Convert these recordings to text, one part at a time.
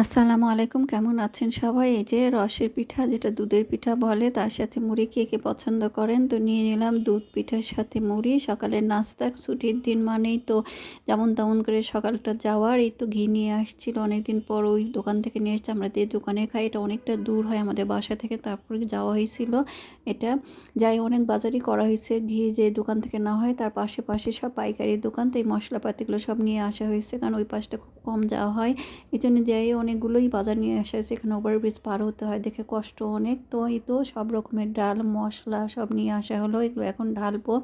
আসসালামু আলাইকুম, কেমন আছেন সবাই? এই যে রসের পিঠা, যেটা দুধের পিঠা বলে, তার সাথে মুড়ি কে কে পছন্দ করেন? তো নিয়ে নিলাম দুধ পিঠার সাথে মুড়ি। সকালের নাস্তা, ছুটির দিন মানেই তো যেমন তেমন করে সকালটা যাওয়ার। এই তো ঘি নিয়ে আসছিল, অনেকদিন পর ওই দোকান থেকে নিয়ে এসছে। আমরা যে দোকানে খাই, এটা অনেকটা দূর হয় আমাদের বাসা থেকে, তারপরে যাওয়া হয়েছিল এটা। যাই, অনেক বাজারই করা হয়েছে, ঘি যে দোকান থেকে না হয়, তার পাশে পাশে সব পাইকারি দোকান। তো এই মশলাপাতিগুলো সব নিয়ে আসা হয়েছে, কারণ ওই পাশটা খুব কম যাওয়া হয়। এই জন্য যাই অনেকগুলোই বাজার নিয়ে আসা হয়েছে এখানে ওভারব্রিজ পার হতে হয়, দেখে কষ্ট অনেক। তো এই তো সব রকমের ডাল, মশলা সব নিয়ে আসা হলো, এগুলো এখন ঢালবো।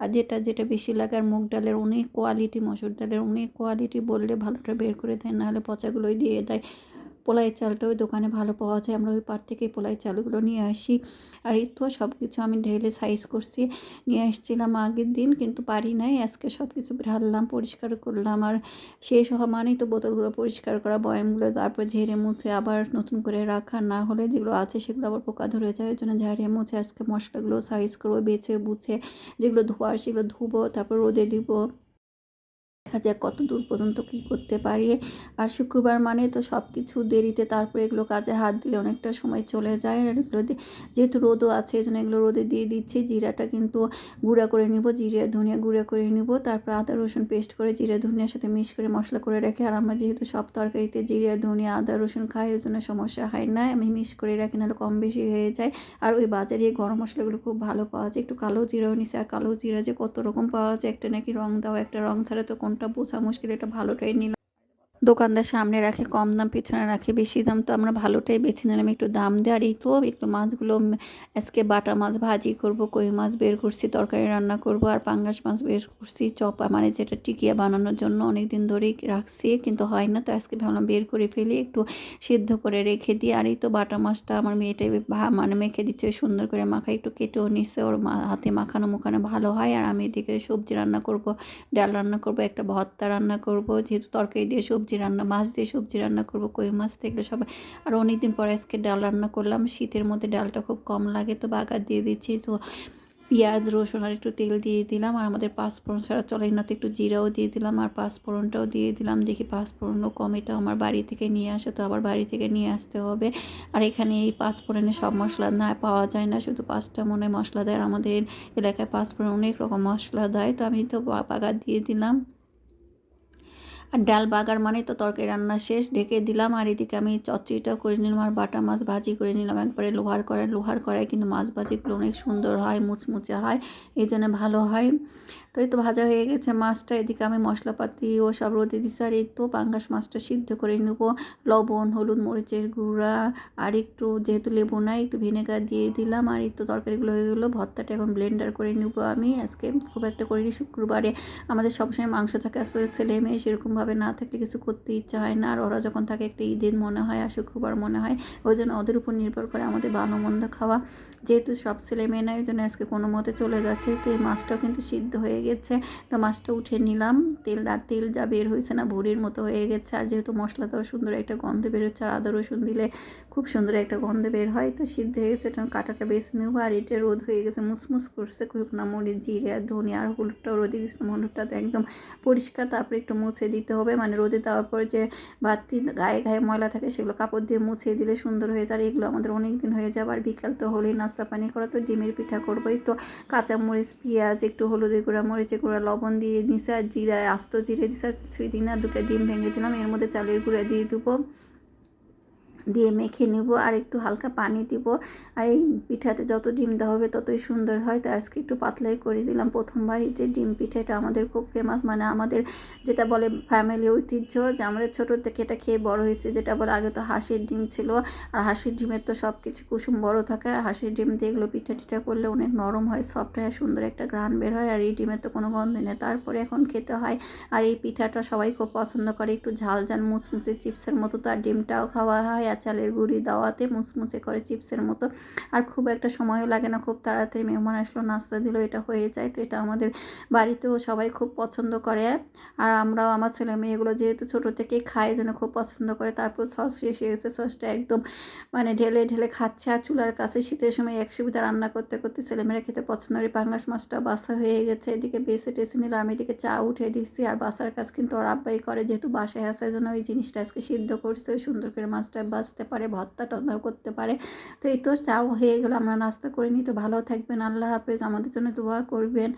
আর যেটা যেটা বেশি লাগে, আর মুগ ডালের অনেক কোয়ালিটি মসুর ডালের অনেক কোয়ালিটি বললে ভালোটা বের করে দেয়, নাহলে পচাগুলোই দিয়ে দেয়। পোলাই চালটা ওই দোকানে ভালো পাওয়া যায়। আমরা ওই পার থেকে পোলাই চালগুলো নিয়ে আসি। আর এই তো সব কিছু আমি ঢেলে সাইজ করছি। নিয়ে আসছিলাম আগের দিন, কিন্তু পারি নাই। আজকে সব কিছু ঢাললাম, পরিষ্কার করলাম। আর শেষ হওয়া মানেই তো বোতলগুলো পরিষ্কার করা, বয়ামগুলো তারপর ঝেড়ে মুছে আবার নতুন করে রাখা। না হলে যেগুলো আছে সেগুলো আবার পোকা ধরে যায়, ওই জন্য ঝাড়িয়ে মুছে আজকে মশলাগুলো সাইজ করব, বেছে বুছে যেগুলো ধোয়ার সেগুলো ধুবো, তারপর রোদে দিব। দেখা যাক কত দূর পর্যন্ত কী করতে পারি। আর শুক্রবার মানে তো সব কিছু দেরিতে তারপরে এগুলো কাজে হাত দিলে অনেকটা সময় চলে যায়। আর এগুলো যেহেতু রোদও আছে এই জন্য এগুলো রোদে দিয়ে দিচ্ছি। জিরাটা কিন্তু গুঁড়া করে নিব, জিরে, ধনিয়া গুঁড়া করে নিব। তারপর আদা, রসুন পেস্ট করে জিরে, ধনিয়ার সাথে মিক্স করে মশলা করে রাখি, আর আমরা যেহেতু সব তরকারিতে জিরে, ধনিয়া, আদা, রসুন খাই, ওই জন্য সমস্যা হয় না। আমি মিক্স করে রাখি, নাহলে কম বেশি হয়ে যায়। আর ওই বাজারে গরম মশলাগুলো খুব ভালো পাওয়া যায়। একটু কালো জিরাও নিছে, আর কালো জিরা যে কত রকম পাওয়া যায়, একটা নাকি রং দাও, একটা রং ছাড়া তো কোনটা বোঝা মুশকিল এটা ভালোটাই নিলাম দোকানদার সামনে রাখে, কম দাম, পিছনে রাখে, বেশি দাম তো আমরা ভালোটাই বেছে নিলাম। একটু দাম দেয় আর এই তো, একটু মাছগুলো আজকে বাটা মাছ ভাজি করব, কই মাছ বের করছি, তরকারি রান্না করব, আর পাঙ্গাস মাছ বের করছি, চপা মানে যেটা টিকিয়া বানানোর জন্য অনেক দিন ধরেই রাখছি, কিন্তু হয় না, তো আজকে ভাবলাম বের করে ফেলি, একটু সিদ্ধ করে রেখে দিই, আর এই তো বাটা মাছটা আমার মেয়েটাই মানে মেখে দিচ্ছে, সুন্দর করে মাখা, একটু কেটেও নিচ্ছে, ওর হাতে মাখানো মুখানো ভালো হয়, আর আমি এদিকে সবজি রান্না করব, ডাল রান্না করব, একটা ভর্তা রান্না করব, যেহেতু তরকারি দিয়ে সবজি সবজি রান্না, মাছ দিয়ে সবজি রান্না করব, কই মাছ থেকে সবাই আর অনেক দিন পরে আজকে ডাল রান্না করলাম। শীতের মধ্যে ডালটা খুব কম লাগে, তো বাগার দিয়ে দিচ্ছি। তো পেঁয়াজ, রসুন আর একটু তেল দিয়ে দিলাম। আর আমাদের পাঁচফোড়ন ছাড়া চলে না, তো একটু জিরাও দিয়ে দিলাম আর পাঁচফোড়নটাও দিয়ে দিলাম। দেখি পাঁচফোড়নও কম, এটা আমার বাড়ি থেকে নিয়ে আসে, তো আবার বাড়ি থেকে নিয়ে আসতে হবে। আর এখানে এই পাঁচফোড়নে সব মশলা না পাওয়া যায় না, শুধু পাঁচটা মনে মশলা দেয়। আমাদের এলাকায় পাঁচফোড়ন অনেক রকম মশলা দেয়, তো আমি তো বাগার দিয়ে দিলাম। আর ডাল বাগার মানে তো তরকারি রান্না শেষ, ঢেকে দিলাম। আর এদিকে আমি চচ্চড়িটাও করে নিলাম আর বাটা মাছ ভাজি করে নিলাম। একবারে লোহার কড়াই, লোহার করায় কিন্তু মাছ ভাজিগুলো অনেক সুন্দর হয়, মুচমুচে হয়, এই জন্য ভালো হয়। তো এই তো ভাজা হয়ে গেছে মাছটা। এদিকে আমি মশলাপাতি ও সব রোদে দিচ্ছি আর এই তো পাঙ্গাস মাছটা সিদ্ধ করে নেব। লবণ, হলুদ মরিচের গুঁড়া আর একটু যেহেতু লেবু নাই, একটু ভিনেগার দিয়ে দিলাম। আর এই তো তরকারিগুলো হয়ে গেলো। ভর্তাটা এখন ব্লেন্ডার করে নেব আমি। আজকে খুব একটা করিনি শুক্রবারে। আমাদের সবসময় মাংস থাকে, আসলে ছেলে মেয়ে সেরকমভাবে না থাকলে কিছু করতে ইচ্ছা হয় না। আর ওরা যখন থাকে একটা ঈদের মনে হয়, আর শুক্রবার মনে হয়, ওই জন্য ওদের উপর নির্ভর করে আমাদের ভালো মন্দ খাওয়া। যেহেতু সব ছেলে মেয়ে নাই, ওই জন্য আজকে কোনো মতে চলে যাচ্ছে। তো এই মাছটাও কিন্তু সিদ্ধ হয়ে গেছে। তো মাছটা উঠে নিলাম। তেল আর তেল যা বের হয়েছে না ভুড়ির মতো হয়ে গেছে। আর যেহেতু মশলাটাও সুন্দর একটা গন্ধ বেরোচ্ছে, আর আদা রসুন দিলে খুব সুন্দর একটা গন্ধ বের হয়, তো সিদ্ধ হয়ে গেছে। এটা কাটাটা বেছে নেব আর এটা রোদ হয়ে গেছে, মুসমুস করছে। শুকনা মরিচ, জিরে আর ধনিয়া আর হলুদটাও রোদে দিচ্ছিলাম হলুদটা তো একদম পরিষ্কার, তারপরে একটু মুছে দিতে হবে। মানে রোদে দেওয়ার পরে যে বাতি গায়ে গায়ে ময়লা থাকে, সেগুলো কাপড় দিয়ে মুছে দিলে সুন্দর হয়ে যায়। আর এগুলো আমাদের অনেক দিন হয়ে যাবে। আর বিকাল তো হলেই নাস্তা পানি করা, তো ডিমের পিঠা করবোই। তো কাঁচামরিচ পেঁয়াজ, একটু হলুদের গুঁড়া, মরিচের গুঁড়া, লবণ দিয়ে আর জিরা আস্ত জিরে দিছে আর কিছুই দিই না। দুটো ডিম ভেঙে দিলাম। এর মধ্যে চালের গুঁড়া দিয়ে দেবো। দিয়ে মেখে নেব আর একটু হালকা পানি দিব। আর এই পিঠাতে যত ডিম দেওয়া হবে ততই সুন্দর হয়। তো আজকে একটু পাতলাই করে দিলাম। প্রথমবারই যে ডিম পিঠাটা আমাদের খুব ফেমাস মানে আমাদের যেটা বলে ফ্যামিলি ঐতিহ্য যে আমাদের ছোটোর থেকে এটা খেয়ে বড় হয়েছে, যেটা বলে আগে তো হাঁসের ডিম ছিল। আর হাঁসের ডিমের তো সব কিছু কুসুম বড় থাকে। আর হাঁসের ডিম দিয়ে এগুলো পিঠা টিঠা করলে অনেক নরম হয় সফট হয়, সুন্দর একটা গ্রান বের হয়। আর এই ডিমের তো কোনো গন্ধ নেই। তারপরে এখন খেতে হয়। আর এই পিঠাটা সবাই খুব পছন্দ করে। একটু ঝাল ঝাল মুচমুচে চিপসের মতো তো আর ডিমটাও খাওয়া হয়। আর চালের গুঁড়ি দেওয়াতে মুচমুচে করে চিপসের মতো। আর খুব একটা সময়ও লাগে না, খুব তাড়াতাড়ি মেহমান আসলো, নাস্তা দিল, এটা হয়ে যায়। তো এটা আমাদের বাড়িতেও সবাই খুব পছন্দ করে। আর আমরাও, আমার ছেলে মেয়েগুলো যেহেতু ছোটো থেকেই খায়, যেন খুব পছন্দ করে, তারপর সস শেষ হয়ে গেছে, সসটা একদম মানে ঢেলে ঢেলে খাচ্ছে। আর চুলার কাছে শীতের সময় এক সুবিধা রান্না করতে করতে ছেলেমেয়েরা খেতে পছন্দ করে। পাঙ্গাস মাছটা বাসা হয়ে গেছে। এদিকে বেছে টেছে নিল আমি এদিকে চা উঠে দিচ্ছি। আর বাসার কাজ কিন্তু ওর আব্বাই করে, যেহেতু বাসায় আসার জন্য ওই জিনিসটা আজকে সিদ্ধ করছে, ওই সুন্দর করে মাছটা বাছতে পারে ভর্তা টন্দাও করতে পারে। তো এই তো, চাও হয়ে গেলো, আমরা নাস্তা করে নিই। তো ভালো থাকবেন, আল্লাহ হাফেজ। আমাদের জন্য দোয়া করবেন।